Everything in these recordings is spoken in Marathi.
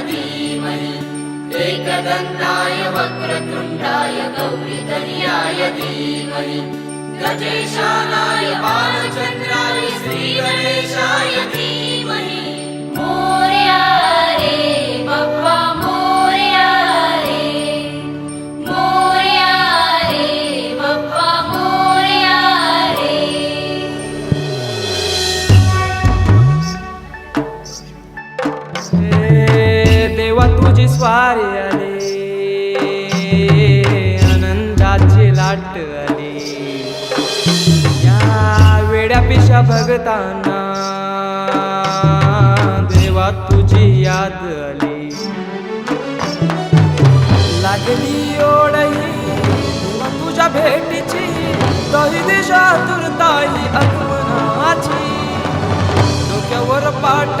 धीमहि एकदन्ताय वक्रतुण्डाय गौरीतनयाय धीमहि। गजेशानाय बालचन्द्राय श्रीगणेशाय धीमहि। मोरया रे बाप्पा मोरया रे मोरया रे मोरया रे तुझी स्वारी आली आनंदाची लाट आली. या वेड्या पिशा भगतांना देवा तुझी याद आली. लागली ओढही तुझ्या भेटीची तरी दिशा तुरताई आगमनाची डोक्यावर पाट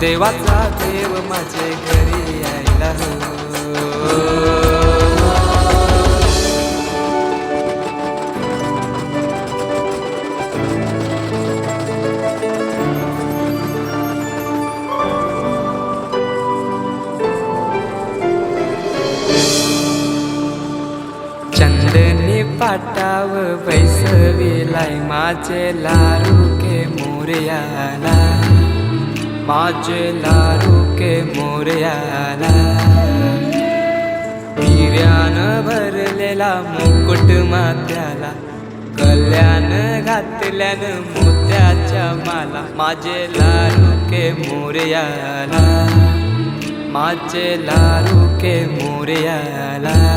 देवाचा देव माझे घरी यायला चंदनी पाटाव बैसविलाय माझे लारू के मोरयाला. माझे लारू के मोरयाला भरलेला मुकुट मात्याला. कल्याण घातल्यान मोत्याच्या माला. माझे लारू के मोरयाला. माझे लारू के मोरयाला.